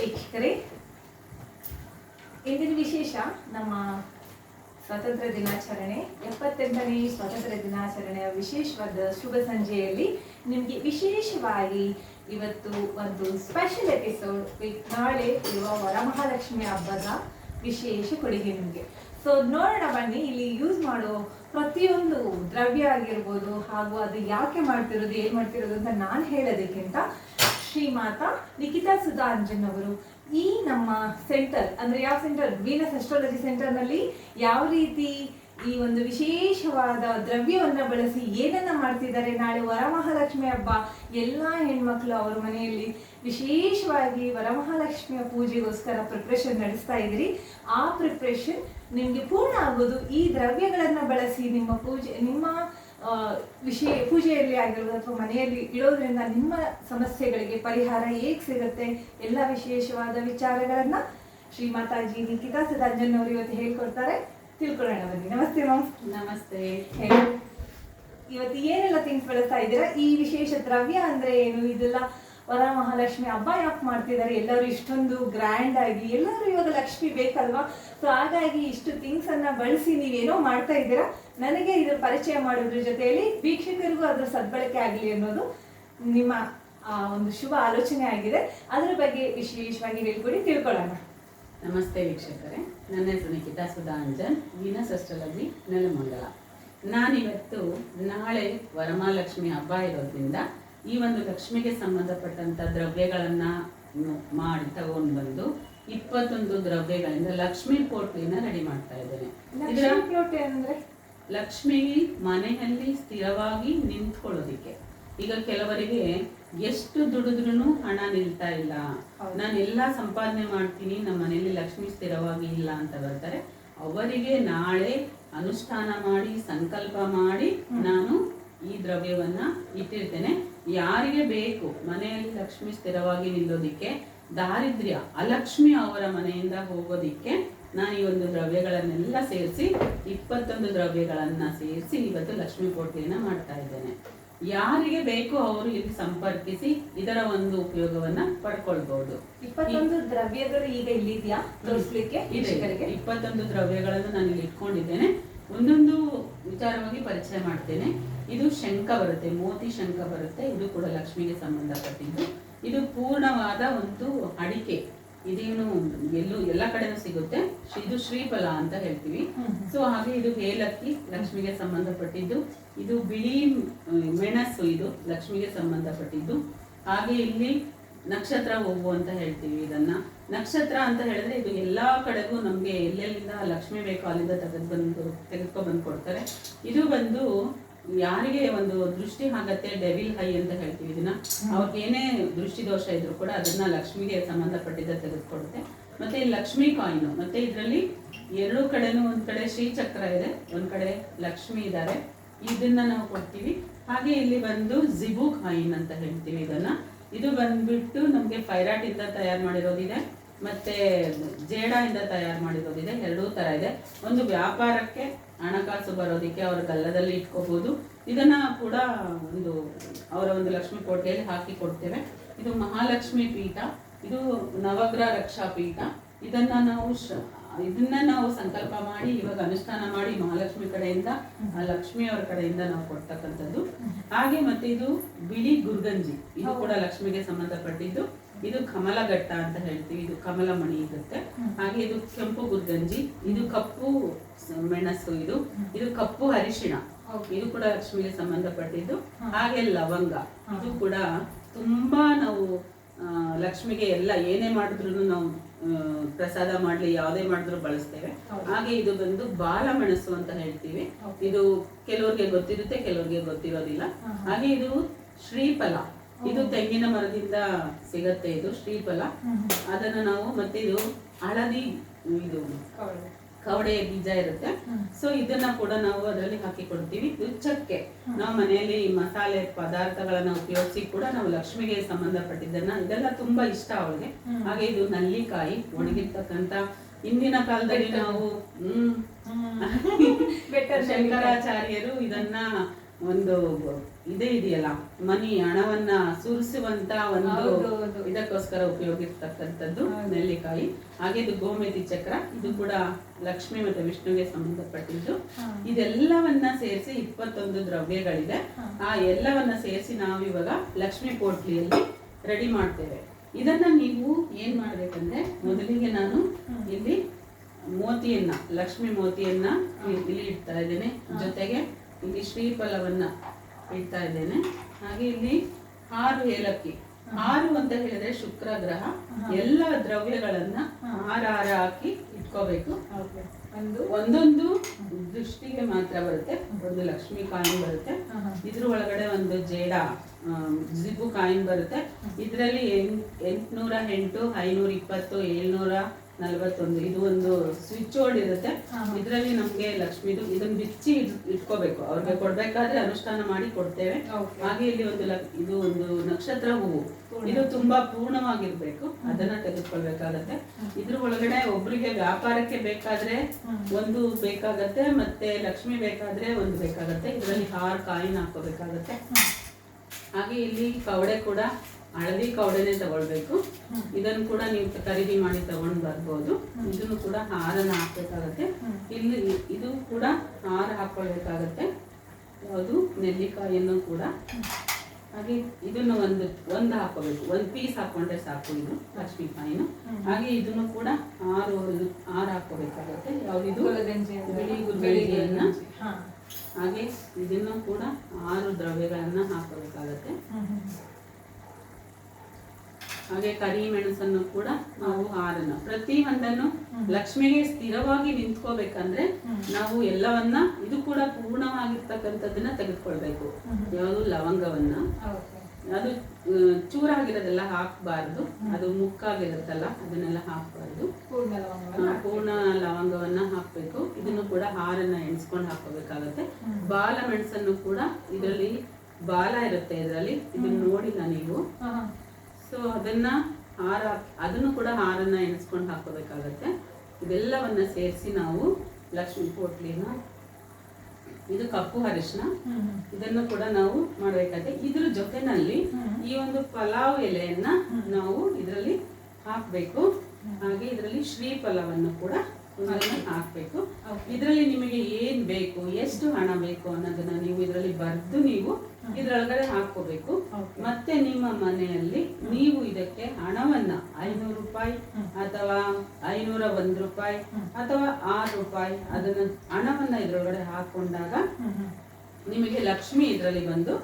ವೀಕ್ಷಕರೇ, ಇಂದಿನ ವಿಶೇಷ ನಮ್ಮ ಸ್ವಾತಂತ್ರ್ಯ ದಿನಾಚರಣೆ, ಎಪ್ಪತ್ತೆಂಟನೇ ಸ್ವಾತಂತ್ರ್ಯ ದಿನಾಚರಣೆಯ ವಿಶೇಷವಾದ ಶುಭ ಸಂಜೆಯಲ್ಲಿ ನಿಮಗೆ ವಿಶೇಷವಾಗಿ ಇವತ್ತು ಒಂದು ಸ್ಪೆಷಲ್ ಎಪಿಸೋಡ್ ನಾಳೆ ಇರುವ ವರಮಹಾಲಕ್ಷ್ಮಿ ಹಬ್ಬದ ವಿಶೇಷ ಕೊಡುಗೆ ನಿಮಗೆ. ಸೊ ನೋಡೋಣ, ಬನ್ನಿ, ಇಲ್ಲಿ ಯೂಸ್ ಮಾಡೋ ಪ್ರತಿಯೊಂದು ದ್ರವ್ಯ ಆಗಿರ್ಬೋದು, ಹಾಗೂ ಅದು ಯಾಕೆ ಮಾಡ್ತಿರೋದು, ಏನ್ ಮಾಡ್ತಿರೋದು ಅಂತ ನಾನು ಹೇಳೋದಕ್ಕಿಂತ ಶ್ರೀಮಾತಾ ನಿಖಿತಾ ಸುಧಾ ಅಂಜನ್ ಅವರು. ಈ ನಮ್ಮ ಸೆಂಟರ್, ಅಂದ್ರೆ ಯಾವ ಸೆಂಟರ್? ವೀನಸ್ ಅಸ್ಟ್ರಾಲಜಿ ಸೆಂಟರ್ನಲ್ಲಿ ಯಾವ ರೀತಿ ಈ ಒಂದು ವಿಶೇಷವಾದ ದ್ರವ್ಯವನ್ನ ಬಳಸಿ ಏನನ್ನ ಮಾಡ್ತಿದ್ದಾರೆ? ನಾಳೆ ವರಮಹಾಲಕ್ಷ್ಮಿ ಹಬ್ಬ, ಎಲ್ಲಾ ಹೆಣ್ಮಕ್ಳು ಅವ್ರ ಮನೆಯಲ್ಲಿ ವಿಶೇಷವಾಗಿ ವರಮಹಾಲಕ್ಷ್ಮಿಯ ಪೂಜೆಗೋಸ್ಕರ ಪ್ರಿಪ್ರೇಷನ್ ನಡೆಸ್ತಾ ಇದ್ದೀರಿ. ಆ ಪ್ರಿಪ್ರೇಷನ್ ನಿಮ್ಗೆ ಪೂರ್ಣ ಆಗೋದು ಈ ದ್ರವ್ಯಗಳನ್ನ ಬಳಸಿ ನಿಮ್ಮ ಪೂಜೆ, ನಿಮ್ಮ ವಿಷಯ ಪೂಜೆಯಲ್ಲಿ ಆಗಿರ್ಬೋದು ಅಥವಾ ಮನೆಯಲ್ಲಿ ಇಡೋದ್ರಿಂದ ನಿಮ್ಮ ಸಮಸ್ಯೆಗಳಿಗೆ ಪರಿಹಾರ ಹೇಗೆ ಸಿಗುತ್ತೆ? ಎಲ್ಲ ವಿಶೇಷವಾದ ವಿಚಾರಗಳನ್ನ ಶ್ರೀ ಮಾತಾಜಿ ನಿಖಿತಾ ಸದಾಂಜನ್ ಅವರು ಇವತ್ತು ಹೇಳ್ಕೊಡ್ತಾರೆ. ತಿಳ್ಕೊಳ್ಳೋಣ ಬನ್ನಿ. ನಮಸ್ತೆ ಮ್ಯಾಮ್. ನಮಸ್ತೆ. ಇವತ್ತು ಏನೆಲ್ಲ ಥಿಂಗ್ಸ್ ಬಳಸ್ತಾ ಇದ್ದೀರಾ? ಈ ವಿಶೇಷ ದ್ರವ್ಯ ಅಂದ್ರೆ ಏನು? ಇದೆಲ್ಲ ವರ ಮಹಾಲಕ್ಷ್ಮಿ ಹಬ್ಬ ಯಾಕೆ ಮಾಡ್ತಿದ್ದಾರೆ? ಎಲ್ಲರೂ ಇಷ್ಟೊಂದು ಗ್ರ್ಯಾಂಡ್ ಆಗಿ, ಎಲ್ಲರೂ ಇವಾಗ ಲಕ್ಷ್ಮಿ ಬೇಕಲ್ವಾ? ಸೊ ಹಾಗಾಗಿ ಇಷ್ಟು ಥಿಂಗ್ಸ್ ಅನ್ನ ಬಳಸಿ ನೀವೇನೋ ಮಾಡ್ತಾ ಇದ್ದೀರಾ? ನನಗೆ ಇದ್ರ ಪರಿಚಯ ಮಾಡೋದ್ರ ಜೊತೆಯಲ್ಲಿ ವೀಕ್ಷಕರಿಗೂ ಅದ್ರ ಸದ್ಬಳಕೆ ಆಗಲಿ ಅನ್ನೋದು ನಿಮ್ಮ ಒಂದು ಶುಭ ಆಲೋಚನೆ ಆಗಿದೆ. ಅದರ ಬಗ್ಗೆ ವಿಶೇಷವಾಗಿ ಹೇಳ್ಕೊಡಿ, ತಿಳ್ಕೊಳ್ಳೋಣ. ನಮಸ್ತೆ ವೀಕ್ಷಕರೇ. ನನ್ನ ಹೆಸರು ನಿಖಿತಾ ಸುಧಾ ಅಂಜನ್ ವೀನಸ್ ಅಸ್ಟ್ರಾಲಜಿ ನೆಲಮಂಗಲ. ನಾನಿವತ್ತು ನಾಳೆ ವರಮಹಾಲಕ್ಷ್ಮಿ ಹಬ್ಬ ಇರೋದ್ರಿಂದ ಈ ಒಂದು ಲಕ್ಷ್ಮಿಗೆ ಸಂಬಂಧಪಟ್ಟಂತ ದ್ರವ್ಯಗಳನ್ನ ಮಾಡಿ ತಗೊಂಡು ಬಂದು ಇಪ್ಪತ್ತೊಂದು ದ್ರವ್ಯಗಳಿಂದ ಲಕ್ಷ್ಮಿ ಪೋಟ್ಲಿನ ರೆಡಿ ಮಾಡ್ತಾ ಇದ್ದೇನೆ. ಲಕ್ಷ್ಮಿ ಮನೆಯಲ್ಲಿ ಸ್ಥಿರವಾಗಿ ನಿಂತ್ಕೊಳ್ಳೋದಿಕ್ಕೆ. ಈಗ ಕೆಲವರಿಗೆ ಎಷ್ಟು ದುಡಿದ್ರೂ ಹಣ ನಿಲ್ತಾ ಇಲ್ಲ. ನಾನು ಎಲ್ಲಾ ಸಂಪಾದನೆ ಮಾಡ್ತೀನಿ ನಮ್ಮ ಮನೆಯಲ್ಲಿ ಲಕ್ಷ್ಮಿ ಸ್ಥಿರವಾಗಿ ಇಲ್ಲ ಅಂತ ಬರ್ತಾರೆ. ಅವರಿಗೆ ನಾಳೆ ಅನುಷ್ಠಾನ ಮಾಡಿ ಸಂಕಲ್ಪ ಮಾಡಿ ನಾನು ಈ ದ್ರವ್ಯವನ್ನ ಇಟ್ಟಿರ್ತೇನೆ. ಯಾರಿಗೆ ಬೇಕು? ಮನೆಯಲ್ಲಿ ಲಕ್ಷ್ಮಿ ಸ್ಥಿರವಾಗಿ ನಿಲ್ಲೋದಿಕ್ಕೆ ದಾರಿದ್ರ್ಯ ಅಲಕ್ಷ್ಮಿ ಅವರ ಮನೆಯಿಂದ ಹೋಗೋದಿಕ್ಕೆ ನಾನು ಈ ಒಂದು ದ್ರವ್ಯಗಳನ್ನೆಲ್ಲ ಸೇರಿಸಿ ಇಪ್ಪತ್ತೊಂದು ದ್ರವ್ಯಗಳನ್ನ ಸೇರಿಸಿ ಇವತ್ತು ಲಕ್ಷ್ಮಿ ಪೋಟ್ಲಿನ ಮಾಡ್ತಾ ಇದ್ದೇನೆ. ಯಾರಿಗೆ ಬೇಕು ಅವರು ಇಲ್ಲಿ ಸಂಪರ್ಕಿಸಿ ಇದರ ಒಂದು ಉಪಯೋಗವನ್ನ ಪಡ್ಕೊಳ್ಬಹುದು ಇಪ್ಪತ್ತೊಂದು ದ್ರವ್ಯಗಳು ಈಗ ಇಲ್ಲಿದೆಯಾ? ತೋರಿಸ್ಲಿಕ್ಕೆ ಇಪ್ಪತ್ತೊಂದು ದ್ರವ್ಯಗಳನ್ನು ನಾನು ಇಲ್ಲಿ ಇಟ್ಕೊಂಡಿದ್ದೇನೆ. ಒಂದೊಂದು ವಿಚಾರವಾಗಿ ಪರಿಚಯ ಮಾಡ್ತೇನೆ. ಇದು ಶಂಖ ಬರುತ್ತೆ ಮೋತಿ ಶಂಖ ಬರುತ್ತೆ. ಇದು ಕೂಡ ಲಕ್ಷ್ಮಿಗೆ ಸಂಬಂಧಪಟ್ಟಿದ್ದು. ಇದು ಪೂರ್ಣವಾದ ಒಂದು ಅಡಿಕೆ. ಇದೇನು ಎಲ್ಲೂ ಎಲ್ಲ ಕಡೆನೂ ಸಿಗುತ್ತೆ. ಇದು ಶ್ರೀಫಲ ಅಂತ ಹೇಳ್ತೀವಿ. ಸೊ ಹಾಗೆ ಇದು ಏಲಕ್ಕಿ ಲಕ್ಷ್ಮಿಗೆ ಸಂಬಂಧಪಟ್ಟಿದ್ದು. ಇದು ಬಿಳಿ ಮೆಣಸು ಇದು ಲಕ್ಷ್ಮಿಗೆ ಸಂಬಂಧಪಟ್ಟಿದ್ದು. ಹಾಗೆ ಇಲ್ಲಿ ನಕ್ಷತ್ರ ಹೂವು ಅಂತ ಹೇಳ್ತೀವಿ ಇದನ್ನ. ನಕ್ಷತ್ರ ಅಂತ ಹೇಳಿದ್ರೆ ಇದು ಎಲ್ಲಾ ಕಡೆಗೂ ನಮ್ಗೆ ಎಲ್ಲೆಲ್ಲಿಂದ ಲಕ್ಷ್ಮಿ ಬೇಕು ಅಲ್ಲಿಂದ ತೆಗೆದು ಬಂದು, ತೆಗೆದುಕೊ ಬಂದು ಕೊಡ್ತಾರೆ. ಇದು ಬಂದು ಯಾರಿಗೆ ಒಂದು ದೃಷ್ಟಿ ಆಗತ್ತೆ ಡೆವಿಲ್ ಹೈ ಅಂತ ಹೇಳ್ತೀವಿ ಇದನ್ನ. ಅವ್ರಿಗೆ ಏನೇ ದೃಷ್ಟಿ ದೋಷ ಇದ್ರು ಕೂಡ ಅದನ್ನ ಲಕ್ಷ್ಮಿಗೆ ಸಂಬಂಧಪಟ್ಟಿದ್ದ ತೆಗೆದುಕೊಡುತ್ತೆ. ಮತ್ತೆ ಲಕ್ಷ್ಮಿ ಕಾಯಿನ್. ಮತ್ತೆ ಇದರಲ್ಲಿ ಎರಡು ಕಡೆನೂ ಒಂದ್ ಕಡೆ ಶ್ರೀಚಕ್ರ ಇದೆ, ಒಂದ್ ಕಡೆ ಲಕ್ಷ್ಮಿ ಇದ್ದಾರೆ ಇದನ್ನ ನಾವು ಕೊಡ್ತೀವಿ. ಹಾಗೆ ಇಲ್ಲಿ ಬಂದು ಜಿಬುಕ್ ಕಾಯಿನ್ ಅಂತ ಹೇಳ್ತೀವಿ ಇದನ್ನ. ಇದು ಬಂದ್ಬಿಟ್ಟು ನಮ್ಗೆ ಫೈರಾಟ್ ಇಂದ ತಯಾರು ಮಾಡಿರೋದಿದೆ. ಮತ್ತೆ ಜೇಡ ಇಂದ ತಯಾರು ಮಾಡಿರೋದಿದೆ. ಎರಡೂ ತರ ಇದೆ. ಒಂದು ವ್ಯಾಪಾರಕ್ಕೆ ಹಣಕಾಸು ಬರೋದಿಕ್ಕೆ ಅವರ ಗಲ್ಲದಲ್ಲಿ ಇಟ್ಕೋಬಹುದು ಇದನ್ನ ಕೂಡ ಒಂದು ಅವರ ಒಂದು ಲಕ್ಷ್ಮಿ ಕೋಟೆಯಲ್ಲಿ ಹಾಕಿ ಕೊಡ್ತೇವೆ. ಇದು ಮಹಾಲಕ್ಷ್ಮಿ ಪೀಠ. ಇದು ನವಗ್ರಹ ರಕ್ಷಾ ಪೀಠ. ಇದನ್ನ ನಾವು ಇದನ್ನ ನಾವು ಸಂಕಲ್ಪ ಮಾಡಿ ಇವಾಗ ಅನುಷ್ಠಾನ ಮಾಡಿ ಮಹಾಲಕ್ಷ್ಮಿ ಕಡೆಯಿಂದ ಆ ಲಕ್ಷ್ಮಿ ಅವರ ಕಡೆಯಿಂದ ನಾವು ಕೊಡ್ತಕ್ಕಂಥದ್ದು. ಹಾಗೆ ಮತ್ತೆ ಇದು ಬಿಳಿ ಗುರ್ಗಂಜಿ. ಇದು ಕೂಡ ಲಕ್ಷ್ಮಿಗೆ ಸಂಬಂಧಪಟ್ಟಿದ್ದು. ಇದು ಕಮಲಘಟ್ಟ ಅಂತ ಹೇಳ್ತೀವಿ. ಇದು ಕಮಲ ಮಣಿ ಇರುತ್ತೆ. ಹಾಗೆ ಇದು ಕೆಂಪು ಗುರ್ಗಂಜಿ. ಇದು ಕಪ್ಪು ಮೆಣಸು ಇದು. ಇದು ಕಪ್ಪು ಅರಿಶಿಣ. ಇದು ಕೂಡ ಲಕ್ಷ್ಮಿಗೆ ಸಂಬಂಧಪಟ್ಟಿದ್ದು. ಹಾಗೆ ಲವಂಗ. ಇದು ಕೂಡ ತುಂಬಾ ನಾವು ಲಕ್ಷ್ಮಿಗೆ ಎಲ್ಲ ಏನೇ ಮಾಡಿದ್ರು ನಾವು ಪ್ರಸಾದ ಮಾಡಲಿ ಯಾವುದೇ ಮಾಡಿದ್ರು ಬಳಸ್ತೇವೆ. ಹಾಗೆ ಇದು ಬಂದು ಬಾಲ ಮೆಣಸು ಅಂತ ಹೇಳ್ತೀವಿ. ಇದು ಕೆಲವ್ರಿಗೆ ಗೊತ್ತಿರುತ್ತೆ ಕೆಲವ್ರಿಗೆ ಗೊತ್ತಿರೋದಿಲ್ಲ. ಹಾಗೆ ಇದು ಶ್ರೀಫಲ. ಇದು ತೆಂಗಿನ ಮರದಿಂದ ಸಿಗತ್ತೆ ಇದು ಶ್ರೀಫಲ. ಅದನ್ನ ನಾವು ಮತ್ತೆ ಇದು ಹಳದಿ ಇದು ಕವಡೆ ಬೀಜ ಇರುತ್ತೆ. ಸೊ ಇದನ್ನ ಕೂಡ ನಾವು ಅದರಲ್ಲಿ ಹಾಕಿ ಕೊಡ್ತೀವಿ. ಇದು ಚಕ್ಕೆ ನಾವು ಮನೆಯಲ್ಲಿ ಮಸಾಲೆ ಪದಾರ್ಥಗಳನ್ನ ಉಪಯೋಗಿಸಿ ಕೂಡ ನಾವು ಲಕ್ಷ್ಮಿಗೆ ಸಂಬಂಧಪಟ್ಟಿದ್ದನ್ನ ಇದೆಲ್ಲ ತುಂಬಾ ಇಷ್ಟ ಅವಳಿಗೆ. ಹಾಗೆ ಇದು ನಲ್ಲಿಕಾಯಿ ಒಣಗಿರ್ತಕ್ಕಂತ ಇಂದಿನ ಕಾಲದಲ್ಲಿ ನಾವು ಹ್ಮ್. ಶಂಕರಾಚಾರ್ಯರು ಇದನ್ನ ಒಂದು ಇದೇ ಇದೆಯಲ್ಲ ಮನಿ ಹಣವನ್ನ ಸುರಿಸುವಂತ ಒಂದು. ಇದಕ್ಕೋಸ್ಕರ ಉಪಯೋಗಿಸ್ತಕ್ಕಂಥದ್ದು ನೆಲ್ಲಿಕಾಯಿ. ಹಾಗೆ ಇದು ಗೋಮೇತಿ ಚಕ್ರ ಇದು ಕೂಡ ಲಕ್ಷ್ಮಿ ಮತ್ತು ವಿಷ್ಣುಗೆ ಸಂಬಂಧಪಟ್ಟಿದ್ದು. ಇದೆಲ್ಲವನ್ನ ಸೇರಿಸಿ ಇಪ್ಪತ್ತೊಂದು ದ್ರವ್ಯಗಳಿದೆ. ಆ ಎಲ್ಲವನ್ನ ಸೇರಿಸಿ ನಾವು ಇವಾಗ ಲಕ್ಷ್ಮಿ ಪೋಟ್ಲಿಯಲ್ಲಿ ರೆಡಿ ಮಾಡ್ತೇವೆ. ಇದನ್ನ ನೀವು ಏನ್ ಮಾಡ್ಬೇಕಂದ್ರೆ ಮೊದಲಿಗೆ ನಾನು ಇಲ್ಲಿ ಮೋತಿಯನ್ನ ಲಕ್ಷ್ಮಿ ಮೋತಿಯನ್ನ ಇಲ್ಲಿ ಇಡ್ತಾ ಇದ್ದೇನೆ. ಜೊತೆಗೆ ಇಲ್ಲಿ ಶ್ರೀಫಲವನ್ನ ಇಡ್ತಾ ಇದ್ದೇನೆ. ಹಾಗೆ ಇಲ್ಲಿ ಆರು ಏಲಕ್ಕಿ. ಆರು ಅಂತ ಹೇಳಿದ್ರೆ ಶುಕ್ರ ಗ್ರಹ ಎಲ್ಲ ದ್ರವ್ಯಗಳನ್ನ ಆರ ಆರ ಹಾಕಿ ಇಟ್ಕೋಬೇಕು. ಒಂದು ಒಂದೊಂದು ದೃಷ್ಟಿಗೆ ಮಾತ್ರ ಬರುತ್ತೆ. ಒಂದು ಲಕ್ಷ್ಮಿ ಕಾಯಿನ್ ಬರುತ್ತೆ. ಇದ್ರ ಒಳಗಡೆ ಒಂದು ಜೇಡ ಜಿಬು ಕಾಯಿನ್ ಬರುತ್ತೆ. ಇದರಲ್ಲಿ ಎಂಟ್ನೂರ ಎಂಟು ಐನೂರ ಇಪ್ಪತ್ತು ಏಳ್ನೂರ ನಲವತ್ತೊಂದು. ಇದು ಒಂದು ಸ್ವಿಚ್ ಬೋರ್ಡ್ ಇರುತ್ತೆ. ಇದ್ರಲ್ಲಿ ನಮ್ಗೆ ಲಕ್ಷ್ಮಿದು ಇದನ್ನ ಬಿಚ್ಚಿ ಇಟ್- ಇಟ್ಕೋಬೇಕು. ಅವ್ರಿಗೆ ಕೊಡ್ಬೇಕಾದ್ರೆ ಅನುಷ್ಠಾನ ಮಾಡಿ ಕೊಡ್ತೇವೆ. ಹಾಗೆ ಇಲ್ಲಿ ಒಂದು ಇದು ಒಂದು ನಕ್ಷತ್ರ ಹೂವು. ಇದು ತುಂಬಾ ಪೂರ್ಣವಾಗಿರ್ಬೇಕು. ಅದನ್ನ ತೆಗೆದುಕೊಳ್ಬೇಕಾಗತ್ತೆ. ಇದ್ರ ಒಳಗಡೆ ಒಬ್ರಿಗೆ ವ್ಯಾಪಾರಕ್ಕೆ ಬೇಕಾದ್ರೆ ಒಂದು ಬೇಕಾಗತ್ತೆ ಮತ್ತೆ ಲಕ್ಷ್ಮಿ ಬೇಕಾದ್ರೆ ಒಂದು ಬೇಕಾಗತ್ತೆ. ಇದರಲ್ಲಿ ಹಾರ್ ಕಾಯಿನ ಹಾಕೋಬೇಕಾಗತ್ತೆ. ಹಾಗೆ ಇಲ್ಲಿ ಕವಡೆ ಕೂಡ ಹಳದಿ ಕೌಡನೆ ತಗೊಳ್ಬೇಕು. ಇದನ್ನು ಕೂಡ ನೀವು ಖರೀದಿ ಮಾಡಿ ತಗೊಂಡ್ ಬರ್ಬೋದು. ಇದನ್ನು ಕೂಡ ಹಾರನ ಹಾಕ್ಬೇಕಾಗತ್ತೆ. ಇಲ್ಲಿ ಇದು ಕೂಡ ಹಾರ ಹಾಕೊಳ್ಬೇಕಾಗತ್ತೆ. ಯಾವುದು ನೆಲ್ಲಿಕಾಯಿಯನ್ನು ಕೂಡ. ಹಾಗೆ ಇದನ್ನು ಒಂದು ಒಂದು ಹಾಕೋಬೇಕು. ಒಂದು ಪೀಸ್ ಹಾಕೊಂಡ್ರೆ ಸಾಕು ಇದು ಲಕ್ಷ್ಮೀ ಕಾಯಿನ. ಹಾಗೆ ಇದನ್ನು ಕೂಡ ಆರು ಆರು ಹಾಕೋಬೇಕಾಗತ್ತೆ ಯಾವ್ದಿದು. ಬಿಳಿ ಗುರುಗಳಿಗೆಯನ್ನ. ಹಾಗೆ ಇದನ್ನು ಕೂಡ ಆರು ದ್ರವ್ಯಗಳನ್ನ ಹಾಕೋಬೇಕಾಗತ್ತೆ. ಹಾಗೆ ಕರಿ ಮೆಣಸನ್ನು ಕೂಡ ನಾವು ಹಾರನ್ನು. ಪ್ರತಿ ಒಂದನ್ನು ಲಕ್ಷ್ಮಿಗೆ ಸ್ಥಿರವಾಗಿ ನಿಂತ್ಕೋಬೇಕಂದ್ರೆ ನಾವು ಎಲ್ಲವನ್ನ ಇದು ಕೂಡ ಪೂರ್ಣವಾಗಿರ್ತಕ್ಕಂಥದ್ದನ್ನ ತೆಗೆದುಕೊಳ್ಬೇಕು. ಯಾವುದು ಲವಂಗವನ್ನ. ಅದು ಚೂರಾಗಿರೋದೆಲ್ಲ ಹಾಕಬಾರ್ದು. ಅದು ಮುಕ್ಕಾಗಿರುತ್ತಲ್ಲ ಅದನ್ನೆಲ್ಲ ಹಾಕಬಾರ್ದು. ಪೂರ್ಣ ಲವಂಗವನ್ನ ಹಾಕ್ಬೇಕು. ಇದನ್ನು ಕೂಡ ಹಾರನ್ನ ಎಣಿಸ್ಕೊಂಡು ಹಾಕೋಬೇಕಾಗತ್ತೆ ಬಾಲ ಮೆಣಸನ್ನು ಕೂಡ ಇದರಲ್ಲಿ ಬಾಲ ಇರುತ್ತೆ ಇದರಲ್ಲಿ. ಇದನ್ನ ನೋಡಿಲ್ಲ ನೀವು. ಸೊ ಅದನ್ನ ಹಾರ ಅದನ್ನು ಕೂಡ ಹಾರನ್ನ ಎಣಿಸ್ಕೊಂಡು ಹಾಕೋಬೇಕಾಗತ್ತೆ ಇದೆಲ್ಲವನ್ನ ಸೇರಿಸಿ ನಾವು ಲಕ್ಷ್ಮಿ ಪೋಟ್ಲಿನ ಇದು ಕಪ್ಪು ಅರಿಶಿನ. ಇದನ್ನು ಕೂಡ ನಾವು ಮಾಡಬೇಕಾಗತ್ತೆ. ಇದ್ರ ಜೊತೆನಲ್ಲಿ ಈ ಒಂದು ಪಲಾವ್ ಎಲೆಯನ್ನ ನಾವು ಇದರಲ್ಲಿ ಹಾಕ್ಬೇಕು. ಹಾಗೆ ಇದರಲ್ಲಿ ಶ್ರೀಫಲವನ್ನು ಕೂಡ ಒಂದನ್ನು ಹಾಕ್ಬೇಕು. ಇದರಲ್ಲಿ ನಿಮಗೆ ಏನ್ ಬೇಕು ಎಷ್ಟು ಹಣ ಬೇಕು ಅನ್ನೋದನ್ನ ನೀವು ಇದರಲ್ಲಿ ಬರೆದು ನೀವು ಇದ್ರೊಳಗಡೆ ಹಾಕೋಬೇಕು ಮತ್ತೆ ನಿಮ್ಮ ಮನೆಯಲ್ಲಿ ನೀವು ಇದಕ್ಕೆ ಹಣವನ್ನ ಐನೂರು ರೂಪಾಯಿ ಅಥವಾ ಐನೂರ ಒಂದ್ ರೂಪಾಯಿ ಅಥವಾ ಆರು ರೂಪಾಯಿ ಅದನ್ನ ಹಣವನ್ನ ಇದ್ರೊಳಗಡೆ ಹಾಕೊಂಡಾಗ. ನಿಮಗೆ ಲಕ್ಷ್ಮಿ ಇದರಲ್ಲಿ ಬಂದು.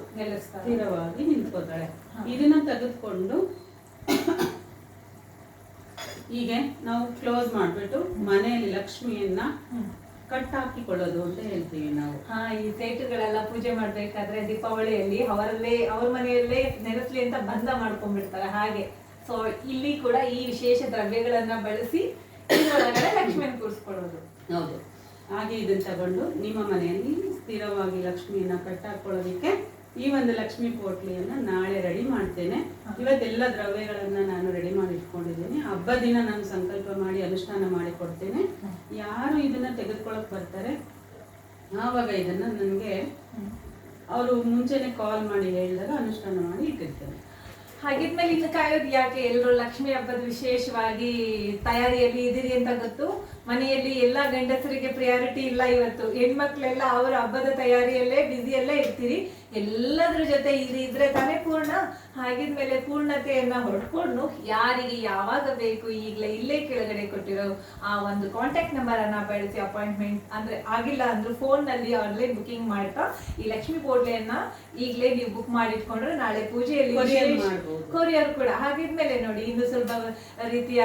ಸ್ಥಿರವಾಗಿ ನಿಂತ್ಕೋತಾಳೆ ಇದನ್ನ ತೆಗೆದುಕೊಂಡು ಹೀಗೆ ನಾವು ಕ್ಲೋಸ್ ಮಾಡ್ಬಿಟ್ಟು ಮನೆಯಲ್ಲಿ ಲಕ್ಷ್ಮಿಯನ್ನ. ಕಟ್ ಹಾಕಿಕೊಳ್ಳೋದು ಅಂತ ಹೇಳ್ತೀವಿ ನಾವು. ಹಾ ಈ ಸೇಟುಗಳೆಲ್ಲ ಪೂಜೆ ಮಾಡ್ಬೇಕಾದ್ರೆ ದೀಪಾವಳಿಯಲ್ಲಿ ಅವರಲ್ಲೇ ಅವ್ರ ಮನೆಯಲ್ಲೇ ನೆನೆಸ್ಲಿ ಅಂತ ಬಂಧ ಮಾಡ್ಕೊಂಡ್ಬಿಡ್ತಾರೆ. ಹಾಗೆ. ಸೊ ಇಲ್ಲಿ ಕೂಡ ಈ ವಿಶೇಷ ದ್ರವ್ಯಗಳನ್ನ ಬಳಸಿ ಇದ್ರೊಳಗಡೆ ಲಕ್ಷ್ಮಿಯನ್ನು ಕೂರಿಸ್ಕೊಳ್ಳೋದು. ಹೌದು. ಹಾಗೆ ಇದನ್ನ ತಗೊಂಡು ನಿಮ್ಮ ಮನೆಯಲ್ಲಿ ಸ್ಥಿರವಾಗಿ ಲಕ್ಷ್ಮಿಯನ್ನ ಕಟ್ಟಾಕೊಳ್ಳೋದಕ್ಕೆ ಈ ಒಂದು ಲಕ್ಷ್ಮಿ ಪೋಟ್ಲಿಯನ್ನ ನಾಳೆ ರೆಡಿ ಮಾಡ್ತೇನೆ. ಇವತ್ತೆಲ್ಲ ದ್ರವ್ಯಗಳನ್ನು ನಾನು ರೆಡಿ ಮಾಡಿ ಇಟ್ಕೊಂಡಿದ್ದೀನಿ. ಹಬ್ಬ ದಿನ ನಾನು ಸಂಕಲ್ಪ ಮಾಡಿ ಅನುಷ್ಠಾನ ಮಾಡಿ ಕೊಡ್ತೇನೆ. ಯಾರು ಇದನ್ನ ತೆಗೆದುಕೊಳ್ಳೋಕೆ ಬರ್ತಾರೆ? ಆವಾಗ ಇದನ್ನ ನನಗೆ ಅವರು ಮುಂಚೆನೆ ಕಾಲ್ ಮಾಡಿ ಹೇಳಿದಾಗ ಅನುಷ್ಠಾನ ಮಾಡಿ ಇಟ್ಟಿರ್ತೇನೆ ಹಾಗಿದ್ಮೇಲೆ ಇನ್ನು ಕಾಯೋದು ಯಾಕೆ? ಎಲ್ಲರೂ ಲಕ್ಷ್ಮಿ ಹಬ್ಬದ ವಿಶೇಷವಾಗಿ ತಯಾರಿಯಲ್ಲಿ ಇದ್ದೀರಿ ಅಂತ ಗೊತ್ತು. ಮನೆಯಲ್ಲಿ ಎಲ್ಲಾ ಗಂಡಸರಿಗೆ ಪ್ರಿಯಾರಿಟಿ ಇಲ್ಲ ಇವತ್ತು. ಹೆಣ್ಮಕ್ಳೆಲ್ಲ ಅವರ ಹಬ್ಬದ ತಯಾರಿಯಲ್ಲೇ ಬ್ಯುಸಿಯಲ್ಲೇ ಇರ್ತೀರಿ. ಎಲ್ಲದ್ರ ಜೊತೆ ಇದು ಇದ್ರೆ ತಾನೇ ಪೂರ್ಣ. ಹಾಗಿದ್ಮೇಲೆ ಪೂರ್ಣತೆಯನ್ನ ಹೊಡ್ಕೊಂಡು ಯಾರಿಗೆ ಯಾವಾಗ ಬೇಕು ಈಗಲೇ ಇಲ್ಲೇ ಕೆಳಗಡೆ ಕೊಟ್ಟಿರೋ ಆ ಒಂದು ಕಾಂಟ್ಯಾಕ್ಟ್ ನಂಬರ್ ಅನ್ನ ಬಳಸಿ ಅಪಾಯಿಂಟ್ಮೆಂಟ್ ಅಂದ್ರೆ ಆಗಿಲ್ಲ ಅಂದ್ರೆ ಫೋನ್ನಲ್ಲಿ ಆನ್ಲೈನ್ ಬುಕಿಂಗ್ ಮಾಡ್ತಾ ಈ ಲಕ್ಷ್ಮಿ ಪೋಡ್ಲೆಯನ್ನ ಈಗಲೇ ನೀವು ಬುಕ್ ಮಾಡಿಟ್ಕೊಂಡ್ರೆ ನಾಳೆ ಪೂಜೆಯಲ್ಲಿ. ಕೊರಿಯರ್ ಕೂಡ. ಹಾಗಿದ್ಮೇಲೆ ನೋಡಿ ಇನ್ನು ಸ್ವಲ್ಪ ರೀತಿಯ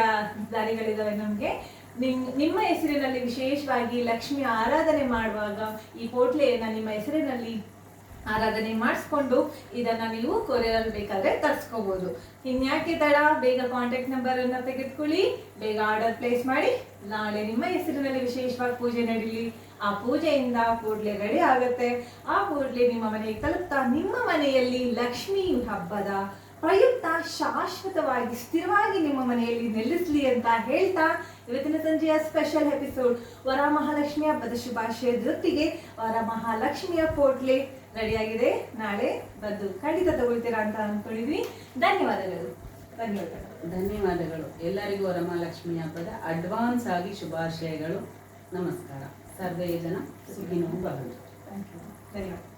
ದಾರಿಗಳಿದಾವೆ ನಮ್ಗೆ. ನಿಮ್, ನಿಮ್ಮ ಹೆಸರಿನಲ್ಲಿ ವಿಶೇಷವಾಗಿ ಲಕ್ಷ್ಮಿ ಆರಾಧನೆ ಮಾಡುವಾಗ ಈ ಪೋಟ್ಲೆಯನ್ನ ನಿಮ್ಮ ಹೆಸರಿನಲ್ಲಿ ಆರಾಧನೆ ಮಾಡಿಸ್ಕೊಂಡು ಇದನ್ನ ನೀವು ಕೊರಿಯರ್ ಬೇಕಾದ್ರೆ ತರ್ಸ್ಕೋಬಹುದು ಇನ್ಯಾಕೆ ತಡ? ಬೇಗ ಕಾಂಟ್ಯಾಕ್ಟ್ ನಂಬರ್ ಅನ್ನ ತೆಗೆದುಕೊಳ್ಳಿ. ಬೇಗ ಆರ್ಡರ್ ಪ್ಲೇಸ್ ಮಾಡಿ. ನಾಳೆ ನಿಮ್ಮ ಹೆಸರಿನಲ್ಲಿ ವಿಶೇಷವಾಗಿ ಪೂಜೆ ನಡೀಲಿ. ಆ ಪೂಜೆಯಿಂದ ಕೂಡ್ಲೆ ರೆಡಿ ಆಗುತ್ತೆ. ಆ ಕೂಡ್ಲೆ ನಿಮ್ಮ ಮನೆಗೆ ತಲುಪ್ತಾ ನಿಮ್ಮ ಮನೆಯಲ್ಲಿ ಲಕ್ಷ್ಮಿ ಹಬ್ಬದ ಪ್ರಯುಕ್ತ ಶಾಶ್ವತವಾಗಿ ಸ್ಥಿರವಾಗಿ ನಿಮ್ಮ ಮನೆಯಲ್ಲಿ ನೆಲೆಸಲಿ ಅಂತ ಹೇಳ್ತಾ ಇವತ್ತಿನ ಸಂಜೆಯ ಸ್ಪೆಷಲ್ ಎಪಿಸೋಡ್ ವರ ಮಹಾಲಕ್ಷ್ಮಿಯ ಹಬ್ಬದ ಶುಭಾಶಯ ಜೊತೆಗೆ ವರ ಮಹಾಲಕ್ಷ್ಮಿಯ ಪೋಟ್ಲೆ ರೆಡಿಯಾಗಿದೆ ನಾಳೆ ಬಂದು ಖಂಡಿತ ತಗೊಳ್ತೀರಾ ಅಂತ ಅನ್ಕೊಂಡಿದ್ವಿ. ಧನ್ಯವಾದಗಳು. ಧನ್ಯವಾದಗಳು. ಧನ್ಯವಾದಗಳು. ಎಲ್ಲರಿಗೂ ವರಮಹಾಲಕ್ಷ್ಮಿ ಹಬ್ಬದ ಅಡ್ವಾನ್ಸ್ ಆಗಿ ಶುಭಾಶಯಗಳು. ನಮಸ್ಕಾರ. ಸರ್ವೇ ಜನ ಸುಖಿನೋ ಭವಂತು. ಥ್ಯಾಂಕ್ ಯು ಧನ್ಯವಾದ